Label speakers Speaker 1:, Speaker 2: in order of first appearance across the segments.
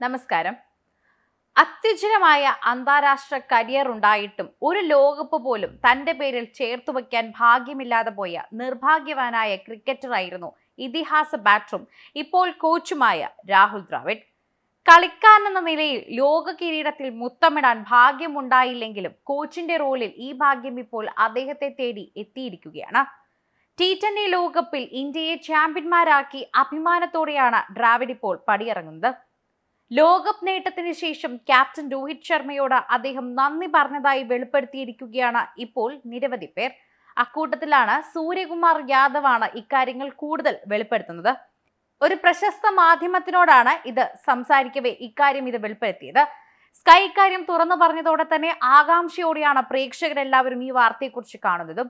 Speaker 1: നമസ്കാരം. അത്യുജ്വലമായ അന്താരാഷ്ട്ര കരിയർ ഉണ്ടായിട്ടും ഒരു ലോകകപ്പ് പോലും തന്റെ പേരിൽ ചേർത്തു വയ്ക്കാൻ ഭാഗ്യമില്ലാതെ പോയ നിർഭാഗ്യവാനായ ക്രിക്കറ്ററായിരുന്നു ഇതിഹാസ ബാറ്ററും ഇപ്പോൾ കോച്ചുമായ രാഹുൽ ദ്രാവിഡ്. കളിക്കാരൻ എന്ന നിലയിൽ ലോക കിരീടത്തിൽ മുത്തമിടാൻ ഭാഗ്യമുണ്ടായില്ലെങ്കിലും കോച്ചിന്റെ റോളിൽ ഈ ഭാഗ്യം ഇപ്പോൾ അദ്ദേഹത്തെ തേടി എത്തിയിരിക്കുകയാണ്. ടി ട്വന്റി ലോകകപ്പിൽ ഇന്ത്യയെ ചാമ്പ്യന്മാരാക്കി അഭിമാനത്തോടെയാണ് ദ്രാവിഡ് ഇപ്പോൾ പടിയിറങ്ങുന്നത്. ലോകകപ്പ് നേട്ടത്തിന് ശേഷം ക്യാപ്റ്റൻ രോഹിത് ശർമ്മയോട് അദ്ദേഹം നന്ദി പറഞ്ഞതായി വെളിപ്പെടുത്തിയിരിക്കുകയാണ് ഇപ്പോൾ നിരവധി പേർ. അക്കൂട്ടത്തിലാണ് സൂര്യകുമാർ യാദവാണ് ഇക്കാര്യങ്ങൾ കൂടുതൽ വെളിപ്പെടുത്തുന്നത്. ഒരു പ്രശസ്ത മാധ്യമത്തിനോടാണ് ഇത് സംസാരിക്കവേ ഇക്കാര്യം ഇത് വെളിപ്പെടുത്തിയത്. സ്കൈ ഇക്കാര്യം തുറന്നു പറഞ്ഞതോടെ തന്നെ ആകാംക്ഷയോടെയാണ് പ്രേക്ഷകരെല്ലാവരും ഈ വാർത്തയെക്കുറിച്ച് കാണുന്നതും.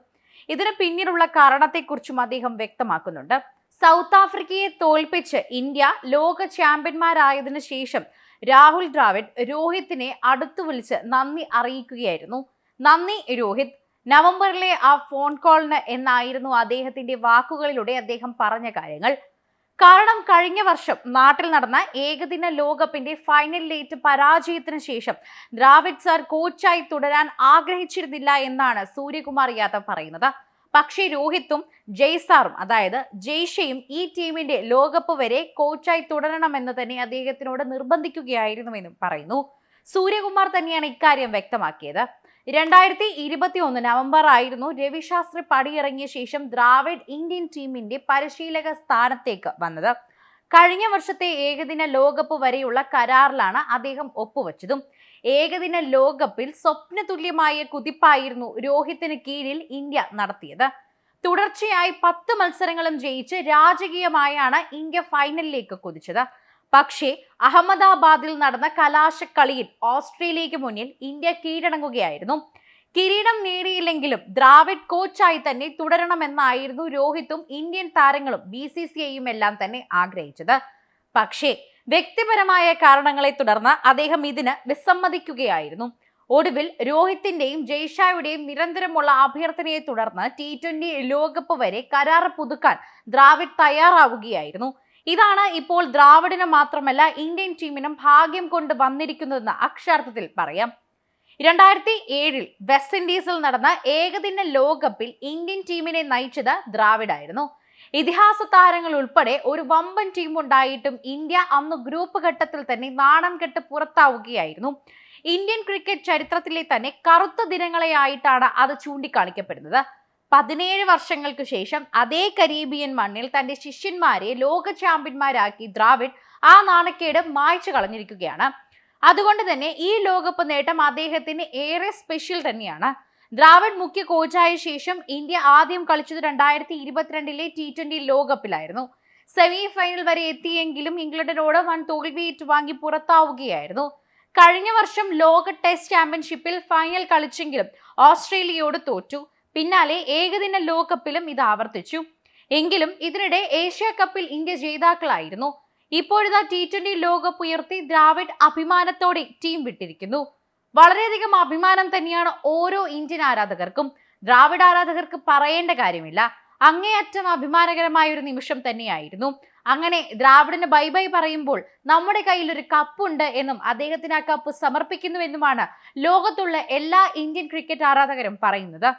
Speaker 1: ഇതിന് പിന്നിലുള്ള കാരണത്തെക്കുറിച്ചും അദ്ദേഹം വ്യക്തമാക്കുന്നുണ്ട്. സൗത്ത് ആഫ്രിക്കയെ തോൽപ്പിച്ച് ഇന്ത്യ ലോക ചാമ്പ്യന്മാരായതിനു ശേഷം രാഹുൽ ദ്രാവിഡ് രോഹിത്തിനെ അടുത്തു വിളിച്ച് നന്ദി അറിയിക്കുകയായിരുന്നു. നന്ദി രോഹിത്. നവംബറിലെ ആ ഫോൺ കോളിന് എന്നായിരുന്നു അദ്ദേഹത്തിന്റെ വാക്കുകളിലൂടെ അദ്ദേഹം പറഞ്ഞ കാര്യങ്ങൾ. കാരണം കഴിഞ്ഞ വർഷം നാട്ടിൽ നടന്ന ഏകദിന ലോകകപ്പിന്റെ ഫൈനലിലേറ്റ് പരാജയത്തിന് ശേഷം ദ്രാവിഡ് സാർ കോച്ചായി തുടരാൻ ആഗ്രഹിച്ചിരുന്നില്ല എന്നാണ് സൂര്യകുമാർ യാദവ് പറയുന്നത്. പക്ഷേ രോഹിത്തും ജയ്സാറും അതായത് ജയ്ഷയും ഈ ടീമിന്റെ ലോകകപ്പ് വരെ കോച്ചായി തുടരണമെന്ന് തന്നെ അദ്ദേഹത്തിനോട് നിർബന്ധിക്കുകയായിരുന്നുവെന്നും പറയുന്നു. സൂര്യകുമാർ തന്നെയാണ് ഇക്കാര്യം വ്യക്തമാക്കിയത്. രണ്ടായിരത്തി ഇരുപത്തി ഒന്ന് നവംബർ ആയിരുന്നു രവിശാസ്ത്രി പടിയിറങ്ങിയ ശേഷം ദ്രാവിഡ് ഇന്ത്യൻ ടീമിന്റെ പരിശീലക സ്ഥാനത്തേക്ക് വന്നത്. കഴിഞ്ഞ വർഷത്തെ ഏകദിന ലോകകപ്പ് വരെയുള്ള കരാറിലാണ് അദ്ദേഹം ഒപ്പുവെച്ചതും. ഏകദിന ലോകകപ്പിൽ സ്വപ്ന തുല്യമായ കുതിപ്പായിരുന്നു രോഹിത്തിന് കീഴിൽ ഇന്ത്യ നടത്തിയത്. തുടർച്ചയായി പത്ത് മത്സരങ്ങളും ജയിച്ച് രാജകീയമായാണ് ഇന്ത്യ ഫൈനലിലേക്ക് കുതിച്ചത്. പക്ഷേ അഹമ്മദാബാദിൽ നടന്ന കലാശക്കളിയിൽ ഓസ്ട്രേലിയയ്ക്ക് മുന്നിൽ ഇന്ത്യ കീഴടങ്ങുകയായിരുന്നു. കിരീടം നേടിയില്ലെങ്കിലും ദ്രാവിഡ് കോച്ചായി തന്നെ തുടരണമെന്നായിരുന്നു രോഹിത്തും ഇന്ത്യൻ താരങ്ങളും ബി സി സി ഐയും എല്ലാം തന്നെ ആഗ്രഹിച്ചത്. പക്ഷേ വ്യക്തിപരമായ കാരണങ്ങളെ തുടർന്ന് അദ്ദേഹം ഇതിന് വിസമ്മതിക്കുകയായിരുന്നു. ഒടുവിൽ രോഹിത്തിന്റെയും ജയ്ഷായുടെയും നിരന്തരമുള്ള അഭ്യർത്ഥനയെ തുടർന്ന് ടി ട്വന്റി ലോകകപ്പ് വരെ കരാർ പുതുക്കാൻ ദ്രാവിഡ് തയ്യാറാവുകയായിരുന്നു. ഇതാണ് ഇപ്പോൾ ദ്രാവിഡിന് മാത്രമല്ല ഇന്ത്യൻ ടീമിനും ഭാഗ്യം കൊണ്ട് വന്നിരിക്കുന്നതെന്ന് അക്ഷരാർത്ഥത്തിൽ പറയാം. രണ്ടായിരത്തി ഏഴിൽ വെസ്റ്റ് ഇൻഡീസിൽ നടന്ന ഏകദിന ലോകകപ്പിൽ ഇന്ത്യൻ ടീമിനെ നയിച്ചത് ദ്രാവിഡായിരുന്നു. ഇതിഹാസ താരങ്ങൾ ഉൾപ്പെടെ ഒരു വമ്പൻ ടീം ഉണ്ടായിട്ടും ഇന്ത്യ അന്ന് ഗ്രൂപ്പ് ഘട്ടത്തിൽ തന്നെ നാണം കെട്ട് പുറത്താവുകയായിരുന്നു. ഇന്ത്യൻ ക്രിക്കറ്റ് ചരിത്രത്തിലെ തന്നെ കറുത്ത ദിനങ്ങളെയായിട്ടാണ് അത് ചൂണ്ടിക്കാണിക്കപ്പെടുന്നത്. പതിനേഴ് വർഷങ്ങൾക്ക് ശേഷം അതേ കരീബിയൻ മണ്ണിൽ തന്റെ ശിഷ്യന്മാരെ ലോക ചാമ്പ്യന്മാരാക്കി ദ്രാവിഡ് ആ നാണക്കേട് മായ്ച്ചു കളഞ്ഞിരിക്കുകയാണ്. അതുകൊണ്ട് തന്നെ ഈ ലോകകപ്പ് നേട്ടം അദ്ദേഹത്തിന് ഏറെ സ്പെഷ്യൽ തന്നെയാണ്. ദ്രാവിഡ് മുഖ്യ കോച്ചായ ശേഷം ഇന്ത്യ ആദ്യം കളിച്ചത് രണ്ടായിരത്തി ഇരുപത്തിരണ്ടിലെ ടി ട്വന്റി ലോകകപ്പിലായിരുന്നു. സെമി ഫൈനൽ വരെ എത്തിയെങ്കിലും ഇംഗ്ലണ്ടിനോട് വൻ തോൽവി ഏറ്റുവാങ്ങി പുറത്താവുകയായിരുന്നു. കഴിഞ്ഞ വർഷം ലോക ടെസ്റ്റ് ചാമ്പ്യൻഷിപ്പിൽ ഫൈനൽ കളിച്ചെങ്കിലും ഓസ്ട്രേലിയയോട് തോറ്റു. പിന്നാലെ ഏകദിന ലോകകപ്പിലും ഇത് ആവർത്തിച്ചു. എങ്കിലും ഇതിനിടെ ഏഷ്യ കപ്പിൽ ഇന്ത്യ ജേതാക്കളായിരുന്നു. ഇപ്പോഴിതാ ടി ട്വന്റി ലോകകപ്പ് ഉയർത്തി ദ്രാവിഡ് അഭിമാനത്തോടെ ടീം വിട്ടിരിക്കുന്നു. വളരെയധികം അഭിമാനം തന്നെയാണ് ഓരോ ഇന്ത്യൻ ആരാധകർക്കും. ദ്രാവിഡ ആരാധകർക്ക് പറയേണ്ട കാര്യമില്ല. അങ്ങേയറ്റം അഭിമാനകരമായ ഒരു നിമിഷം തന്നെയായിരുന്നു. അങ്ങനെ ദ്രാവിഡിന് ബൈ ബൈ പറയുമ്പോൾ നമ്മുടെ കയ്യിൽ ഒരു കപ്പുണ്ട് എന്നും അദ്ദേഹത്തിന് ആ കപ്പ് സമർപ്പിക്കുന്നുവെന്നുമാണ് ലോകത്തുള്ള എല്ലാ ഇന്ത്യൻ ക്രിക്കറ്റ് ആരാധകരും പറയുന്നത്.